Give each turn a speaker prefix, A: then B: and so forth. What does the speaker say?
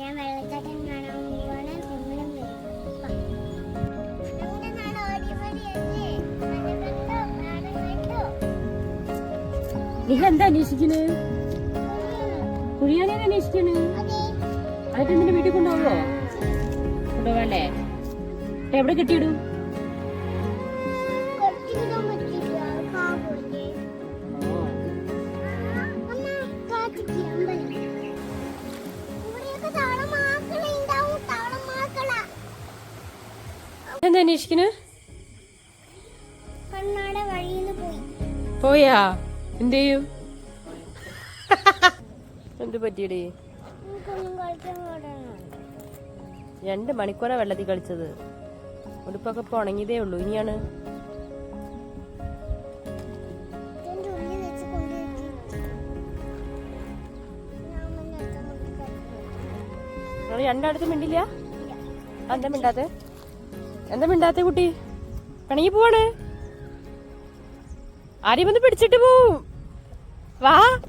A: ഞാൻ വെള്ളച്ചാട്ടം കാണാൻ പോവാണ് നിങ്ങളും?
B: നീ എന്താ അന്വേഷിക്കണ്? കുഴിയാനെ അന്വേഷിക്കണ്?
A: അതെ.
B: അതൊക്കെ നിന്റെ വീട്ടിൽ കൊണ്ടുപോവോ? കൊണ്ടുപോകണ്ടേ എവിടെ കെട്ടിയിടും? എന്താ അന്വേഷിക്കണ്?
A: പോയി.
B: എന്ത് ചെയ്യും എന്ത് പറ്റിയടേ? രണ്ട് മണിക്കൂറാ വെള്ളത്തിൽ കളിച്ചത്. ഉടുപ്പൊക്കെ ഇപ്പൊ ഉണങ്ങിയതേ ഉള്ളൂ. ഇനിയാണ്?
A: കളിക്കും
B: മിണ്ടില്ല? എന്താ മിണ്ടാത്തെ? എന്താ മിണ്ടാത്തെ കുട്ടി? പിണങ്ങി പോവാണ്. ആരെയും വന്ന് പിടിച്ചിട്ട് പോവും. വാ.